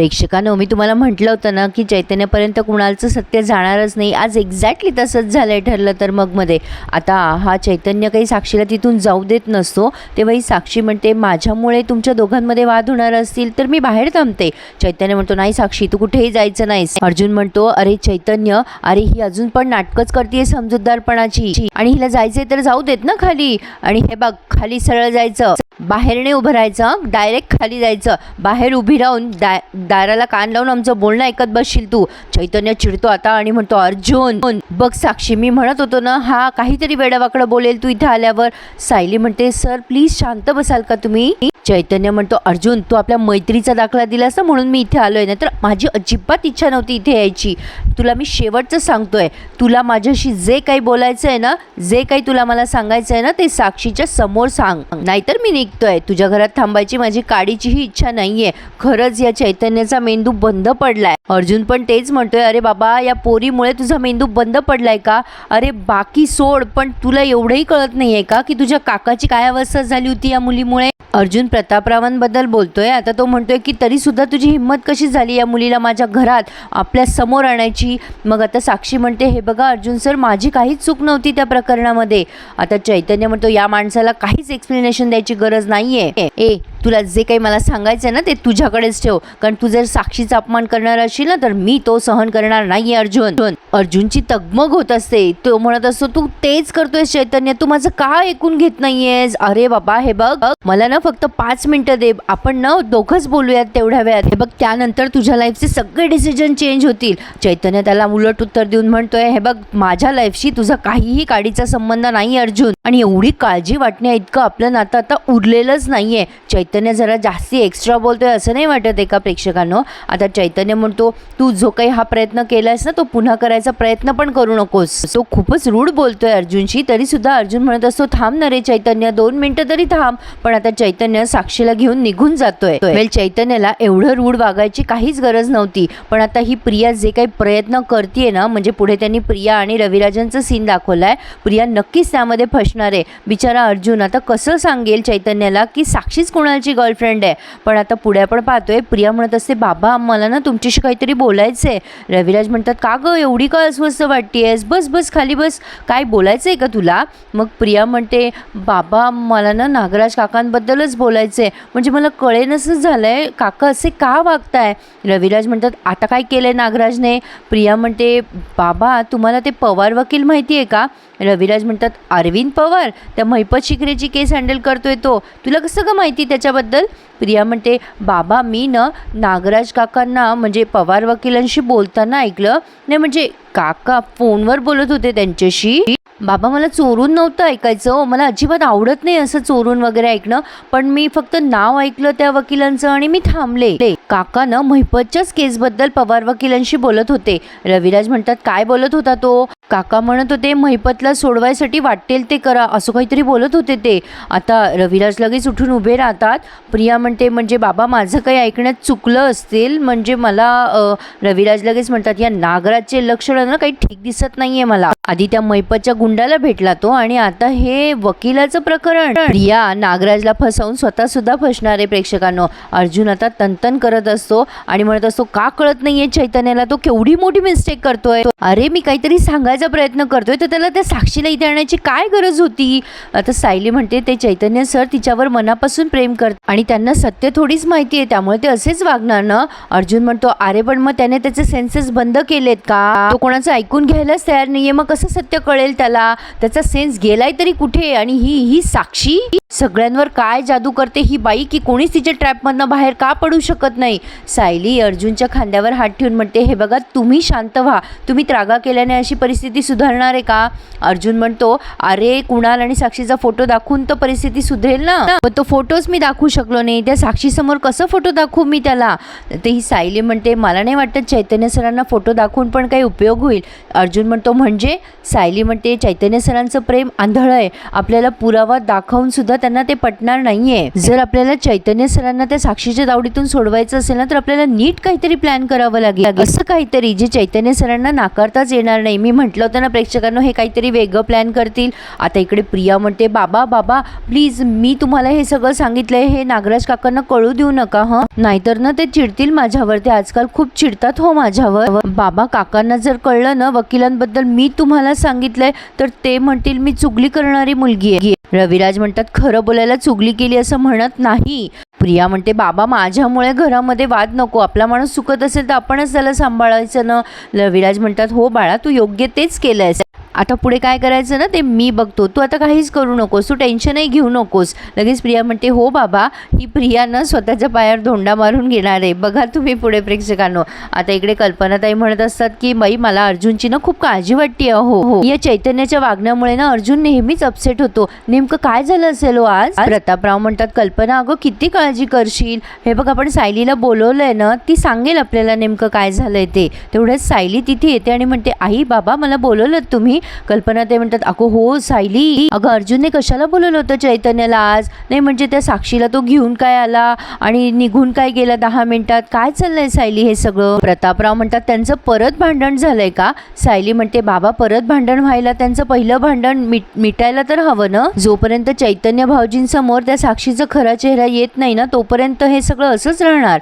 प्रेक्षकांनो मी तुम्हाला म्हटलं होतं ना की चैतन्यापर्यंत कुणालचं सत्य जाणारच नाही. आज एक्झॅक्टली तसंच झालंय ठरलं तर मग मध्ये. आता हा चैतन्य काही साक्षीला तिथून जाऊ देत नसतो. तेव्हा ही साक्षी म्हणते माझ्यामुळे तुमच्या दोघांमध्ये वाद होणार असतील तर मी बाहेर थांबते. चैतन्य म्हणतो नाही साक्षी तू कुठेही जायचं नाहीस. अर्जुन म्हणतो अरे चैतन्य अरे ही अजून पण नाटकच करते समजूतदारपणाची. आणि हिला जायचंय तर जाऊ देत ना खाली. आणि हे बघ खाली सरळ जायचं. बाहेरने उभं राहायचं डायरेक्ट खाली जायचं. बाहेर उभी राहून दा दाराला कान लावून आमचं बोलणं ऐकत बसशील तू. चैतन्य चिडतो आता आणि म्हणतो अर्जुन बघ साक्षी मी म्हणत होतो ना हा काहीतरी वेडावाकडं बोलेल तू इथे आल्यावर. सायली म्हणते सर प्लीज शांत बसाल का तुम्ही? चैतन्य म्हणतो अर्जुन तू आपल्या मैत्रीचा दाखला दिलास ना म्हणून मी इथे आलोय. ना तर माझी अजिबात इच्छा नव्हती इथे यायची. तुला मी शेवटचं सांगतोय. तुला माझ्याशी जे काही बोलायचं आहे ना जे काही तुला मला सांगायचं आहे ना ते साक्षीच्या समोर सांग. नाहीतर मी निघतोय. तुझ्या घरात थांबायची माझी काडीचीही इच्छा नाहीये. खरंच या चैतन्याचा मेंदू बंद पडलाय. अर्जुन पण तेच म्हणतो म्हणतोय अरे बाबा या पोरीमुळे तुझा मेंदू बंद पडलाय का? अरे बाकी सोड पण तुला एवढंही कळत नाहीये का की तुझ्या काकाची काय अवस्था झाली होती या मुलीमुळे? अर्जुन प्रतापरावांबद्दल बोलतोय. आता तो म्हणतोय की तरी सुद्धा तुझी हिंमत कशी झाली या मुलीला माझ्या घरात आपल्यासमोर आणायची? मग आता साक्षी म्हणते हे बघा अर्जुन सर माझी काहीच चूक नव्हती त्या प्रकरणामध्ये. आता चैतन्य म्हणतो या माणसाला काहीच एक्सप्लेनेशन द्यायची गरज नाहीये. ए तुला जे काही मला सांगायचं ना ते तुझ्याकडेच ठेव. कारण तू जर साक्षीचा अपमान करणार असशील ना तर मी तो सहन करणार नाहीये अर्जुन. अर्जुनची तगमग होत असते. तो म्हणत असतो तू तेच करतोय चैतन्य. तू माझं का ऐकून घेत नाहीयेस? अरे बाबा हे बघ. मला ना फक्त पाच मिनिटं दे. आपण ना दोघंच बोलूयात तेवढ्या वेळात. हे बघ त्यानंतर तुझ्या लाईफचे सगळे डिसिजन चेंज होतील. चैतन्य त्याला उलट उत्तर देऊन म्हणतोय हे बघ माझ्या लाईफशी तुझा काहीही काडीचा संबंध नाही अर्जुन. आणि एवढी काळजी वाटण्या इतकं आपलं नातं आता उरलेलंच नाहीये. चैतन्य जरा जास्ती एक्स्ट्रा बोलतो आहे असं नाही वाटत एका प्रेक्षकांनो. आता चैतन्य म्हणतो तू जो काही हा प्रयत्न केलायस ना तो पुन्हा करायचा प्रयत्न पण करू नकोस. तो खूपच रूढ बोलतोय अर्जुनशी. तरी सुद्धा अर्जुन म्हणत असतो थांब ना रे चैतन्य दोन मिनिटं तरी थांब. पण आता चैतन्य साक्षीला घेऊन निघून जातोय. म्हणजे वेल चैतन्याला एवढं रूढ वागायची काहीच गरज नव्हती. पण आता ही प्रिया जे काही प्रयत्न करते ना म्हणजे पुढे त्यांनी प्रिया आणि रविराजांचं सीन दाखवलाय. प्रिया नक्कीच त्यामध्ये फसणार आहे. बिचारा अर्जुन आता कसं सांगेल चैतन्याला की साक्षीच कोणाची गर्लफ्रेंड आहे. पण आता पुढे आपण पाहतोय प्रिया म्हणत असते बाबा मला ना तुमच्याशी काहीतरी बोलायचंय. रविराज म्हणतात का गं एवढी का अस्वस्थ वाटतेस बस बस खाली बस. काय बोलायचंय का तुला? मग प्रिया म्हणते बाबा मला ना नागराज काकांबद्दलच बोलायचंय. म्हणजे मला कळेनसच झालंय. काका असे का वागताय? रविराज म्हणतात आता काय केलंय नागराजने? प्रिया म्हणते बाबा तुम्हाला ते पवार वकील माहिती आहे का? रविराज म्हणतात अरविंद पवार? त्या महिपत शिकरेची केस हँडल करतोय तो. तुला कसं का माहिती त्याच्या त्याच्याबद्दल प्रिया म्हणते बाबा मी ना नागराज काकांना म्हणजे पवार वकिलांशी बोलताना ऐकलं. नाही म्हणजे काका फोनवर बोलत होते त्यांच्याशी. बाबा मला चोरून नव्हतं ऐकायचं. हो, मला अजिबात आवडत नाही असं चोरून वगैरे ऐकणं. पण मी फक्त नाव ऐकलं त्या वकिलांचं आणि मी थांबले. काका ना महिपतच्याच केसबद्दल पवार वकिलांशी बोलत होते. रविराज म्हणतात काय बोलत होता तो? काका म्हणत होते महिपतला सोडवायसाठी वाटेल ते करा. असं काहीतरी बोलत होते ते. आता रविराज लगेच उठून उभे राहतात. प्रिया म्हणते म्हणजे बाबा माझं काही ऐकण्यात चुकलं असतील म्हणजे मला रविराज लगेच म्हणतात या नागराजचे लक्षणं ना काही ठीक दिसत नाहीये मला. आधी त्या मैपतच्या गुंडाला भेटला तो आणि आता हे वकिलाचं प्रकरण. प्रिया नागराजला फसवून स्वतः सुद्धा फसणार आहे प्रेक्षकांनो. अर्जुन आता तनतन करत असतो आणि म्हणत असतो का कळत नाहीये चैतन्याला? तो केवढी मोठी मिस्टेक करतोय. अरे मी काहीतरी सांगायचं प्रयत्न करतोय तर त्याला त्या साक्षीला इथे आणण्याची काय गरज होती? आता सायली म्हणते ते चैतन्य सर तिच्यावर मनापासून प्रेम करत आणि त्यांना सत्य थोडीच माहिती आहे त्यामुळे ते असेच वागणार ना? अर्जुन म्हणतो अरे पण मग त्याने त्याचे सेन्सेस बंद केलेत का? तो कोणाचं ऐकून घ्यायलाच तयार नाहीये मग कसं सत्य कळेल त्याला? त्याचा सेन्स गेलाय तरी कुठे? आणि ही ही साक्षी सगळ्यांवर काय जादू करते ही बाई की कोणीच तिच्या ट्रॅपमधनं बाहेर का पडू शकत नाही? सायली अर्जुनच्या खांद्यावर हात ठेवून म्हणते हे बघा तुम्ही शांत व्हा. तुम्ही त्रागा केल्याने अशी परिस्थिती सुधारणार आहे का? अर्जुन म्हणतो अरे कुणाल आणि साक्षीचा फोटो दाखवून तर परिस्थिती सुधरेल ना. पण तो फोटोच मी दाखवू शकलो नाही. त्या साक्षीसमोर कसं फोटो दाखवू मी त्याला? ते ही सायली म्हणते मला नाही वाटत चैतन्य सरांना फोटो दाखवून पण काही उपयोग होईल. अर्जुन म्हणतो म्हणजे? सायली म्हणते चैतन्य सरांचं प्रेम आंधळ आहे. आपल्याला पुरावा दाखवून सुद्धा त्यांना ते पटणार नाहीये. जर आपल्याला चैतन्य सरांना त्या साक्षीच्या दावडीतून सोडवायचं असेल ना तर आपल्याला नीट काहीतरी प्लॅन करावं लागेल. असं काहीतरी जे चैतन्य सरांना नाकारताच येणार नाही. मी म्हटलं होतं ना प्रेक्षकांना हे काहीतरी वेगळं प्लॅन करतील. आता इकडे प्रिया म्हणते बाबा बाबा प्लीज मी तुम्हाला हे सगळं सांगितलंय. हे नागराज काकांना कळू देऊ नका हं? नाहीतर ना ते चिडतील माझ्यावर. ते आजकाल खूप चिडतात हो माझ्यावर. बाबा काकांना जर कळलं ना वकिलांबद्दल मी तुम्हाला सांगितलंय तर ते म्हणतील मी चुगली करणारी मुलगी आहे. रविराज म्हणतात खरं बोलायला चुगली केली असं म्हणत नाही. प्रिया म्हणते बाबा माझ्यामुळे घरामध्ये वाद नको. आपला माणूस चुकत असेल तर आपणच त्याला सांभाळायचं ना? विराज म्हणतात हो बाळा तू योग्य तेच केलं आहेस आता पुढे काय करायचं ना ते मी बघतो. तू आता काहीच करू नकोस तू टेन्शनही घेऊ नकोस. लगेच प्रिया म्हणते हो बाबा ही प्रिया ना स्वतःच्या पायावर धोंडा मारून घेणार आहे. बघा तुम्ही पुढे प्रेक्षकांनो. आता इकडे कल्पनाताई म्हणत असतात की बाई मला अर्जुनची ना खूप काळजी वाटते हो हो. या चैतन्याच्या वागण्यामुळे ना अर्जुन नेहमीच अपसेट होतो. नेमकं काय झालं असेल हो आज? प्रतापराव म्हणतात कल्पना अगं किती काळजी करशील? हे बघ आपण सायलीला बोलवलंय ना ती सांगेल आपल्याला नेमकं काय झालंय ते. तेवढ्याच सायली तिथे येते आणि म्हणते आई बाबा मला बोलवलं तुम्ही. कल्पना ते म्हणतात अगो हो सायली अगं अर्जुनने कशाला बोलवलं होतं चैतन्याला आज? नाही म्हणजे त्या साक्षीला तो घेऊन काय आला आणि निघून काय गेला दहा मिनिटात? काय चाललंय सायली हे सगळं? प्रतापराव म्हणतात त्यांचं परत भांडण झालंय का? सायली म्हणते बाबा परत भांडण व्हायला त्यांचं पहिलं भांडण मिट मिटायला तर हवं ना? जोपर्यंत चैतन्य भाऊजींसमोर त्या साक्षीचा खरा चेहरा येत नाही ना तोपर्यंत हे सगळं असंच राहणार?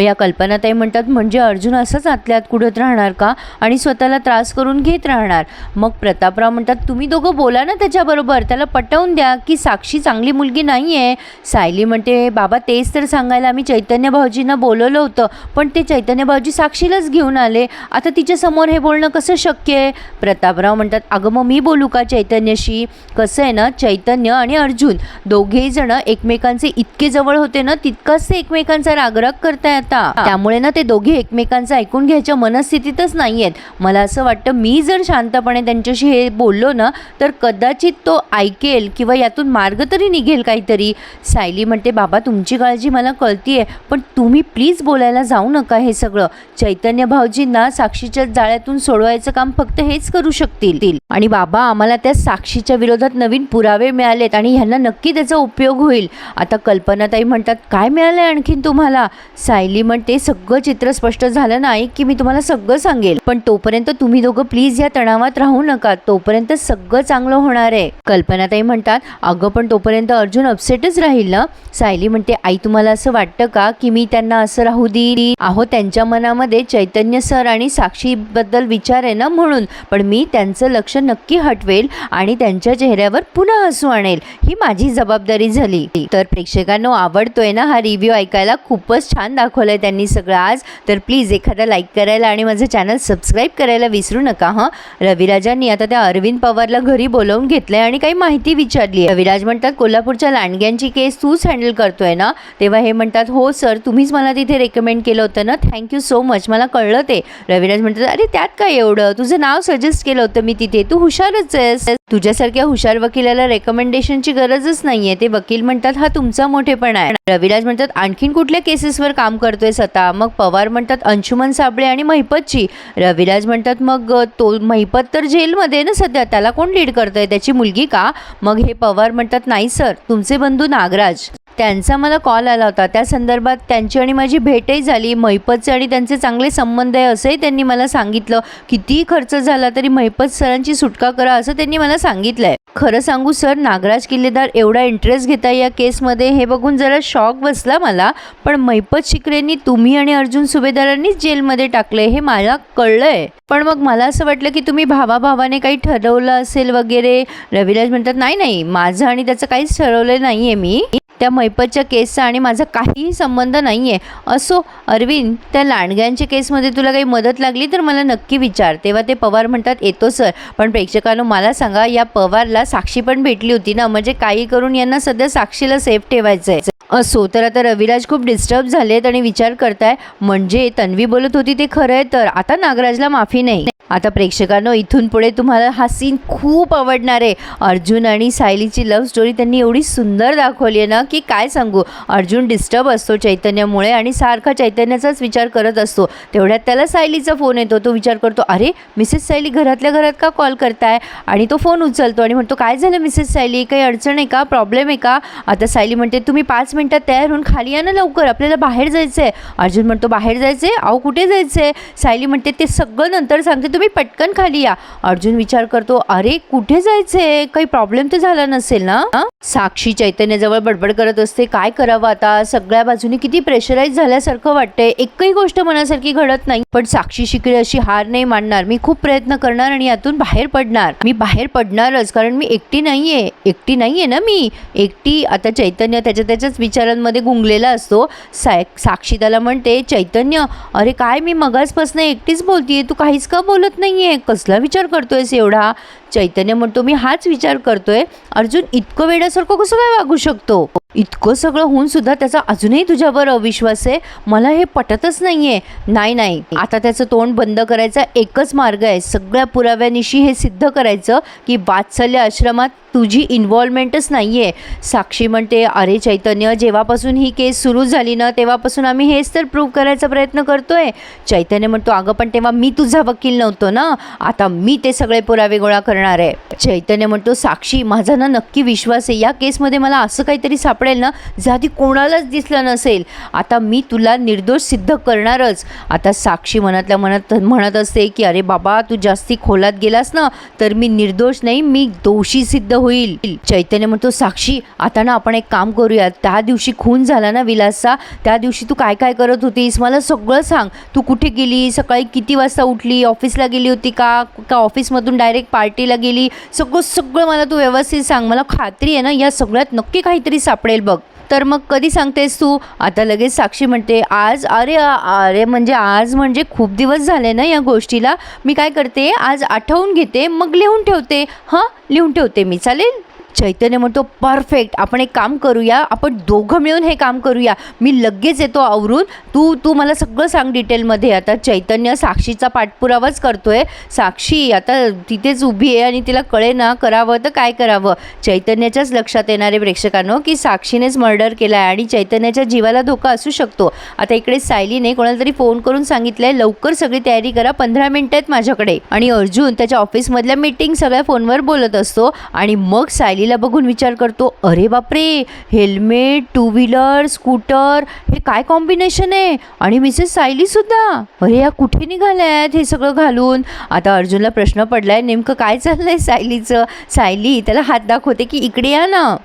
या कल्पनाताई म्हणतात म्हणजे अर्जुन असंच आतल्यात कुठत राहणार का? आणि स्वतःला त्रास करून घेत राहणार. मग प्रतापराव म्हणतात तुम्ही दोघं बोला ना त्याच्याबरोबर. त्याला पटवून द्या की साक्षी चांगली मुलगी नाही आहे सायली म्हणते बाबा तेच तर सांगायला आम्ही चैतन्य भाऊजींना बोलवलं होतं पण ते चैतन्य भाऊजी साक्षीलाच घेऊन आले. आता तिच्यासमोर हे बोलणं कसं शक्य आहे? प्रतापराव म्हणतात अगं मग मी बोलू का चैतन्यशी? कसं आहे ना चैतन्य आणि अर्जुन दोघेही जण एकमेकांचे इतके जवळ होते ना तितकाच ते एकमेकांचा रागराग करताय आता. त्यामुळे ना ते दोघे एकमेकांचं ऐकून घ्यायच्या मनस्थितीतच नाही आहेत मला असं वाटतं मी जर शांतपणे त्याच्याशी हे बोललो ना तर कदाचित तो ऐकेल किंवा यातून मार्ग तरी निघेल काहीतरी. सायली म्हणते बाबा तुमची काळजी मला कळती आहे पण तुम्ही प्लीज बोलायला जाऊ नका हे सगळं. चैतन्य भाऊजींना साक्षीच्या जाळ्यातून सोडवायचं काम फक्त हेच करू शकतील. आणि बाबा आम्हाला त्या साक्षीच्या विरोधात नवीन पुरावे मिळालेत आणि ह्यांना नक्की त्याचा उपयोग होईल. आता कल्पनाताई म्हणतात काय मिळालंय आणखीन तुम्हाला? सायली म्हणते सगळं चित्र स्पष्ट झालं नाही की मी तुम्हाला सगळं सांगेल. पण तोपर्यंत तुम्ही दोघं प्लीज या तणावात राहू नका. नका तोपर्यंत सगळं चांगलं होणार आहे. कल्पनाताई म्हणतात अगं पण तोपर्यंत अर्जुन अपसेटच राहील ना? सायली म्हणते आई तुम्हाला असं वाटतं का की मी त्यांना असं राहू देईल? आहो त्यांच्या मनामध्ये चैतन्य सर आणि साक्षीबद्दल विचार आहे ना म्हणून पण मी त्यांचं लक्ष नक्की हटवेल आणि त्यांच्या चेहऱ्यावर पुन्हा हसू आणेल. ही माझी जबाबदारी झाली. तर प्रेक्षकांनो आवडतोय ना हा रिव्ह्यू ऐकायला? खूपच छान दाखवलंय त्यांनी सगळं आज. तर प्लीज एखादा लाईक करायला आणि माझं चॅनल सबस्क्राईब करायला विसरू नका हां? रविराजांनी आता त्या अरविंद पवारला घरी बोलवून घेतलंय आणि काही माहिती विचारली आहे रविराज म्हणतात कोल्हापूरच्या लांडग्यांची केस तूच हँडल करतोय ना? तेव्हा हे म्हणतात हो सर तुम्हीच मला तिथे रेकमेंड केलं होतं ना? थँक्यू सो मच मला कळलं ते. रविराज म्हणतात अरे त्यात काय एवढं? तुझं नाव सजेस्ट केलं होतं मी तिथे. तू हुशारच आहेस. तुझ्यासारख्या हुशार वकिलाला रेकमेंडेशनची गरजच नाहीये. ते वकील म्हणतात हा तुमचा मोठेपणा आहे. रविराज म्हणतात आणखीन कुठल्या केसेसवर काम करतोय स्वतः मग पवार म्हणतात अंशुमन साबळे आणि महिपतची. रविराज म्हणतात मग तो महिपत तर जेल आहे ना सध्या त्याला कोण लीड करतोय? त्याची मुलगी का? मग हे पवार म्हणतात नाही सर तुमचे बंधू नागराज. त्यांचा मला कॉल आला होता. त्या संदर्भात त्यांची आणि माझी भेटही झाली. महिपतचे आणि त्यांचे चांगले संबंध आहे असंही त्यांनी मला सांगितलं. कितीही खर्च झाला तरी महिपत सरांची सुटका करा असं त्यांनी मला सांगितलंय. खरं सांगू सर नागराज किल्लेदार एवढा इंटरेस्ट घेता या केसमध्ये हे बघून जरा शॉक बसला मला. पण महिपत शिकरेंनी तुम्ही आणि अर्जुन सुभेदारांनीच जेलमध्ये टाकलंय हे मला कळलंय. पण मग मला असं वाटलं की तुम्ही भावाभावाने काही ठरवलं असेल वगैरे? रविराज म्हणतात नाही नाही माझं आणि त्याचं काहीच ठरवलं नाही आहे मी. त्या मैपतच्या केसचा आणि माझा काहीही संबंध नाही आहे असो अरविंद त्या लांडग्यांच्या केसमध्ये तुला काही मदत लागली तर मला नक्की विचार. तेव्हा ते पवार म्हणतात येतो सर. पण प्रेक्षकांनो मला सांगा या पवारला साक्षी पण भेटली होती ना? म्हणजे काही करून यांना सध्या साक्षीला सेफ ठेवायचं आहे असो तर आता रविराज खूप डिस्टर्ब झालेत आणि विचार करताय. म्हणजे तन्वी बोलत होती ते खरं आहे तर आता नागराजला माफी नाही. आता प्रेक्षकांनो इथून पुढे तुम्हाला हा सीन खूप आवडणार आहे. अर्जुन आणि सायलीची लव्ह स्टोरी त्यांनी एवढी सुंदर दाखवली आहे ना की काय सांगू? अर्जुन डिस्टर्ब असतो चैतन्यामुळे आणि सारखा चैतन्याचाच विचार करत असतो. तेवढ्यात त्याला सायलीचा फोन येतो तो विचार करतो अरे मिसेस सायली घरातल्या घरात का कॉल करताय? आणि तो फोन उचलतो आणि म्हणतो काय झालं मिसेस सायली? काही अडचण आहे का? प्रॉब्लेम आहे का? आता सायली म्हणते तुम्ही पाच मिनटात तयार होऊन खाली या ना लवकर आपल्याला बाहेर जायचं आहे अर्जुन म्हणतो बाहेर जायचं आहे अहो कुठे जायचं आहे सायली म्हणते ते सगळं नंतर सांगते तुम्ही पटकन खाली या. अर्जुन विचार करतो अरे कुठे जायचंय? काही प्रॉब्लेम तर झाला नसेल ना? साक्षी चैतन्याजवळ बडबड करत असते. काय करावं आता? सगळ्या बाजूने किती प्रेशराईज झाल्यासारखं वाटतंय. एकही गोष्ट मनासारखी घडत नाही. पण साक्षी शिकली अशी हार नाही मानणार. मी खूप प्रयत्न करणार आणि यातून बाहेर पडणार. मी बाहेर पडणारच कारण मी एकटी नाहीये. एकटी नाहीये ना मी? एकटी आता चैतन्य त्याच्या त्याच्याच विचारांमध्ये गुंगलेला असतो. साक्षी त्याला म्हणते चैतन्य अरे काय मी मगासपासून एकटीच बोलतीये? तू काहीच का बोलत नाहीये. कसला विचार करतोयस एवढा? चैतन्य म्हणतो मी हाच विचार करतोय अर्जुन इतकं वेड्यासारखं कसं काय वागू शकतो? इतकं सगळं होऊन सुद्धा त्याचा अजूनही तुझ्यावर अविश्वास आहे. मला हे पटतच नाहीये. नाही नाही. आता त्याचं तोंड बंद करायचा एकच मार्ग आहे. सगळ्या पुराव्यानिशी हे सिद्ध करायचं की वात्सल्य आश्रमात तुझी इन्व्हॉल्वमेंटच नाही आहे साक्षी म्हणते अरे चैतन्य जेव्हापासून ही केस सुरू झाली ना तेव्हापासून आम्ही हेच तर प्रूव्ह करायचा प्रयत्न करतोय. चैतन्य म्हणतो अगं पण तेव्हा मी तुझा वकील नव्हतो ना. आता मी ते सगळे पुरावे गोळा करणार आहे. चैतन्य म्हणतो साक्षी माझा ना नक्की विश्वास आहे. या केसमध्ये मला असं काहीतरी सापडेल ना जे आधी कोणालाच दिसलं नसेल. आता मी तुला निर्दोष सिद्ध करणारच. आता साक्षी मनातल्या मनात म्हणत असते की अरे बाबा तू जास्ती खोलात गेलास ना तर मी निर्दोष नाही मी दोषी सिद्ध होईल. चैतन्य म्हणतो साक्षी आता ना आपण एक काम करूया त्या दिवशी खून झाला ना विलासचा त्या दिवशी तू काय काय करत होतीस? मला सगळं सांग. तू कुठे गेली? सकाळी किती वाजता उठली? ऑफिसला गेली होती का? का ऑफिसमधून डायरेक्ट पार्टी पार्टीला गेली. सगळं सगळं मला तू व्यवस्थित सांग. मला खात्री आहे ना या सगळ्यात नक्की काहीतरी सापडेल बघ. तर मग कधी सांगतेस तू? आता लगेच साक्षी म्हणते आज अरे अरे म्हणजे आज म्हणजे खूप दिवस झाले ना या गोष्टीला. मी काय करते? आज आठवून घेते मग लिहून ठेवते. हां? लिहून ठेवते मी. चालेल? चैतन्य म्हणतो परफेक्ट आपण एक काम करूया आपण दोघं मिळून हे काम करूया. मी लगेच येतो आवरून तू तू मला सगळं सांग डिटेलमध्ये आता चैतन्य साक्षीचा पाठपुरावाच करतो आहे साक्षी आता तिथेच उभी आहे आणि तिला कळे ना करावं तर काय करावं? चैतन्याच्याच लक्षात येणारे प्रेक्षकांनो की साक्षीनेच मर्डर केला आहे आणि चैतन्याच्या जीवाला धोका असू शकतो. आता इकडे सायलीने कोणाला तरी फोन करून सांगितलंय लवकर सगळी तयारी करा पंधरा मिनिटं आहेत माझ्याकडे. आणि अर्जुन त्याच्या ऑफिसमधल्या मीटिंग सगळ्या फोनवर बोलत असतो आणि मग सालीला बघून विचार करतो अरे बापरे हेल्मेट टू व्हीलर स्कूटर हे काय कॉम्बिनेशन आहे? आणि मिसेस सायलीसुद्धा अरे या कुठे निघाल्यात हे सगळं घालून? आता अर्जुनला प्रश्न पडलाय नेमकं काय चाललंय सायलीचं? सायली त्याला हात दाखवते की इकडे या ना.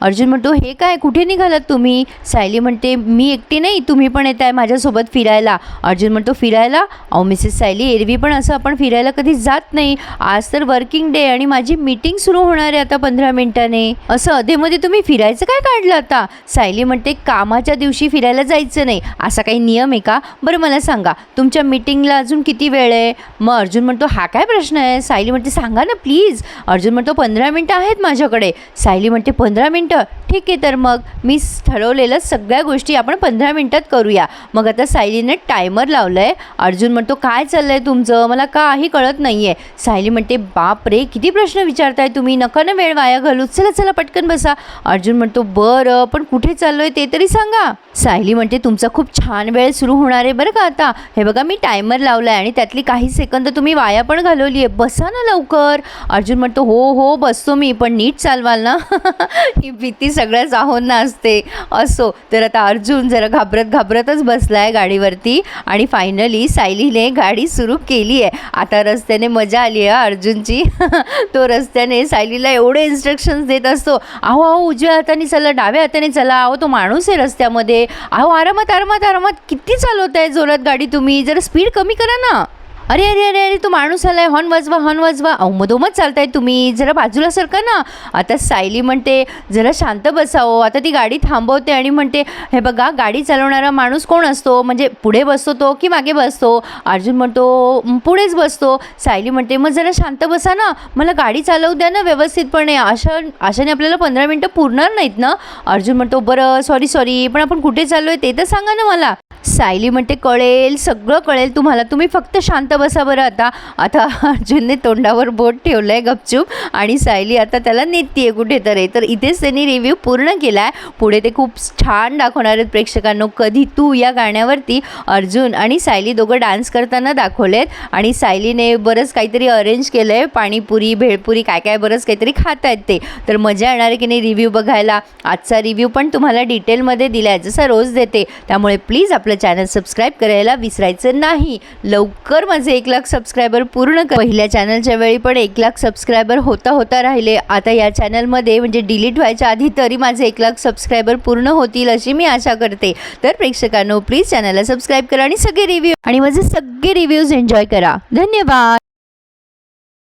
अर्जुन म्हणतो हे काय? कुठे निघालात तुम्ही? सायली म्हणते मी एकटी नाही तुम्ही पण येत आहे माझ्यासोबत फिरायला. अर्जुन म्हणतो फिरायला? अहो मिसेस सायली एरवी पण असं आपण फिरायला कधी जात नाही. आज तर वर्किंग डे आणि माझी मीटिंग सुरू होणार आहे आता पंधरा मिनिटाने. असं? अधेमध्ये तुम्ही फिरायचं काय काढलं आता? सायली म्हणते कामाच्या दिवशी फिरायला जायचं नाही. असा काही नियम आहे का? बरं मला सांगा. तुमच्या मीटिंगला अजून किती वेळ आहे? मग अर्जुन म्हणतो हा काय प्रश्न आहे? सायली म्हणते सांगा ना प्लीज. अर्जुन म्हणतो पंधरा मिनटं आहेत माझ्याकडे. सायली म्हणते पंधरा मिनटं ठीक आहे तर मग मी ठरवलेलं सगळ्या गोष्टी आपण पंधरा मिनटात करूया. मग आता सायलीने टायमर लावलं आहे अर्जुन म्हणतो काय चाललं आहे तुमचं? मला काही कळत नाही आहे सायली म्हणते बाप रे किती प्रश्न विचारताय तुम्ही? नका ना वेळ वाया घालू चला चला पटकन बसा. अर्जुन म्हणतो बरं पण कुठे चाललो आहे ते तरी सांगा. सायली म्हणते तुमचा खूप छान वेळ सुरू होणार आहे बरं का आता. हे बघा मी टायमर लावला आहे आणि त्यातली काही सेकंद तुम्ही वाया पण घालवली आहे बसा ना लवकर. अर्जुन म्हणतो हो हो बसतो मी पण नीट चालवाल ना. ही भीती सगळ्याच आहोंना असते. असो. तर आता अर्जुन जरा घाबरत घाबरतच बसला आहे गाडीवरती आणि फायनली सायलीने गाडी सुरू केली आहे आता रस्त्याने मजा आली आहे अर्जुनची. तो रस्त्याने सायलीला एवढे इन्स्ट्रक्शन्स देत असतो. अहो अहो उजव्या हाताने चला डाव्या हाताने चला. अहो तो माणूस आहे रस्त्यामध्ये. अहो आरामात आरामात आरामात. किती चालवत आहे जोरात गाडी तुम्ही? जरा स्पीड कमी करा ना. अरे अरे अरे अरे तो माणूस आलाय. हॉर्न वाजवा हॉर्न वाजवा. अहो मधोमध चालताय तुम्ही. जरा बाजूला सरका ना. आता सायली म्हणते जरा शांत बसावं. आता ती गाडी थांबवते आणि म्हणते हे बघा गाडी चालवणारा माणूस कोण असतो? म्हणजे पुढे बसतो तो की मागे बसतो? अर्जुन म्हणतो पुढेच बसतो. सायली म्हणते मग जरा शांत बसा ना. मला गाडी चालवू द्या ना व्यवस्थितपणे. अशा अशाने आपल्याला पंधरा मिनटं पुरणार नाहीत ना? अर्जुन म्हणतो बरं सॉरी सॉरी पण आपण कुठे चाललो आहे ते तर सांगा ना मला. सायली म्हणते कळेल सगळं कळेल तुम्हाला. तुम्ही फक्त शांत बसा बरं आता. आता अर्जुनने तोंडावर बोट ठेवलं आहे गपचूप आणि सायली आता त्याला नेतीये कुठेतरी. तर इथेच त्यांनी रिव्ह्यू पूर्ण केला आहे पुढे ते खूप छान दाखवणार आहेत प्रेक्षकांनो. कधी तू या गाण्यावरती अर्जुन आणि सायली दोघं डान्स करताना दाखवलेत आणि सायलीने बरंच काहीतरी अरेंज केलं आहे पाणीपुरी भेळपुरी काय काय बरंच काहीतरी खात आहेत ते. तर मजा येणार आहे की नाही रिव्ह्यू बघायला. आजचा रिव्ह्यू पण तुम्हाला डिटेलमध्ये दिला आहे जसा रोज देते. त्यामुळे प्लीज आपलं चॅनल सबस्क्राईब करायला विसरायचं नाही. लवकर माझे एक लाख सबस्क्रायबर पूर्ण कर. पहिल्या चॅनलच्या वेळी पण एक लाख सबस्क्रायबर होता होता राहिले. आता या चॅनलमध्ये म्हणजे डिलीट व्हायच्या आधी तरी माझे एक लाख सबस्क्रायबर पूर्ण होतील अशी मी आशा करते. तर प्रेक्षकांनो प्लीज चॅनलला सबस्क्राईब करा आणि सगळे रिव्ह्यू आणि माझे सगळे रिव्ह्यूज एन्जॉय करा. धन्यवाद!